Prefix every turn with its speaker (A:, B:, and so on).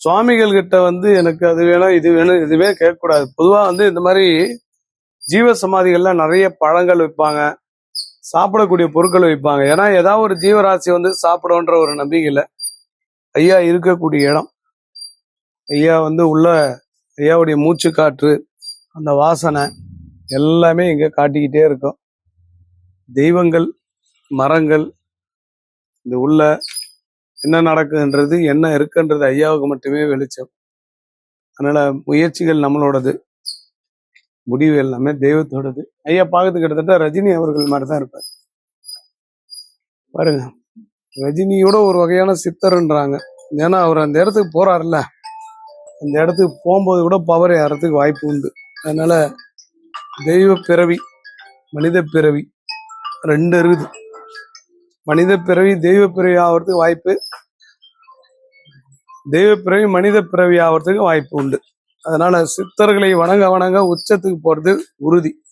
A: சுவாமிகள் கிட்ட வந்து எனக்கு அது வேணும் இது வேணும் இதுவே கேட்கக்கூடாது. பொதுவாக வந்து இந்த மாதிரி ஜீவ சமாதிகள்லாம் நிறைய பழங்கள் வைப்பாங்க சாப்பிடக்கூடிய பொருட்கள் வைப்பாங்க ஏன்னா ஏதாவது ஒரு ஜீவராசி வந்து சாப்பிடன்ற ஒரு நம்பிக்கையில் ஐயா இருக்கக்கூடிய இடம். ஐயா வந்து உள்ள ஐயாவுடைய மூச்சு காற்று அந்த வாசனை எல்லாமே இங்கே காட்டிக்கிட்டே இருக்கும். தெய்வங்கள் மரங்கள் இந்த உள்ள என்ன நடக்குன்றது என்ன இருக்குன்றது ஐயாவுக்கு மட்டுமே வெளிச்சம். அதனால முயற்சிகள் நம்மளோடது. முடிவு எல்லாமே தெய்வத்தோடது. ஐயா பார்க்கறதுக்கு கிட்டத்தட்ட ரஜினி அவர்கள் மாதிரி தான் இருப்பார். பாருங்க. ரஜினியோட ஒரு வகையான சித்தர்ன்றாங்க. ஏன்னா அவர் அந்த இடத்துக்கு போறாருல்ல. அந்த இடத்துக்கு போகும்போது கூட பவர் ஏறதுக்கு வாய்ப்பு உண்டு. அதனால தெய்வ பிறவி மனித பிறவி ரெண்டு இருக்குது. மனித பிறவி தெய்வ பிறவி ஆகிறதுக்கு வாய்ப்பு. தெய்வ பிறவி மனித பிறவி ஆகிறதுக்கு வாய்ப்பு உண்டு. அதனால சித்தர்களை வணங்க வணங்க உச்சத்துக்கு போறது உறுதி.